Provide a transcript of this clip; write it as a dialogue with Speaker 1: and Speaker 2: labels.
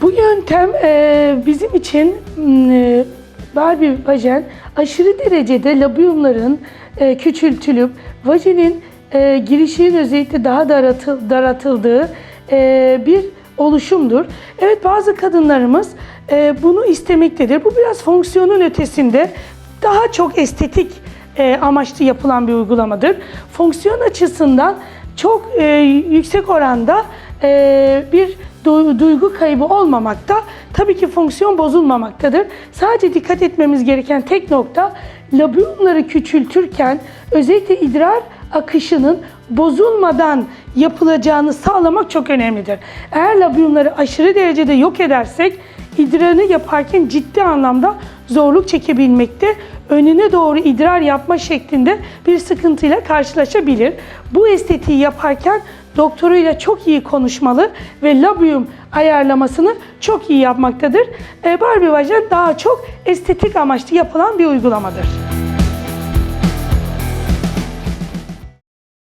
Speaker 1: Bu yöntem e, bizim için e, Barbie vajen aşırı derecede labiumların e, küçültülüp vajinin e, girişinin özellikle daha daratıl, daratıldığı e, bir oluşumdur. Evet bazı kadınlarımız e, bunu istemektedir. Bu biraz fonksiyonun ötesinde daha çok estetik e, amaçlı yapılan bir uygulamadır. Fonksiyon açısından çok e, yüksek oranda e, bir du- duygu kaybı olmamakta. Tabii ki fonksiyon bozulmamaktadır. Sadece dikkat etmemiz gereken tek nokta labiumları küçültürken özellikle idrar akışının bozulmadan yapılacağını sağlamak çok önemlidir. Eğer labiumları aşırı derecede yok edersek idrarını yaparken ciddi anlamda zorluk çekebilmekte, önüne doğru idrar yapma şeklinde bir sıkıntıyla karşılaşabilir. Bu estetiği yaparken doktoruyla çok iyi konuşmalı ve labium ayarlamasını çok iyi yapmaktadır. E, Barbie vajen daha çok estetik amaçlı yapılan bir uygulamadır.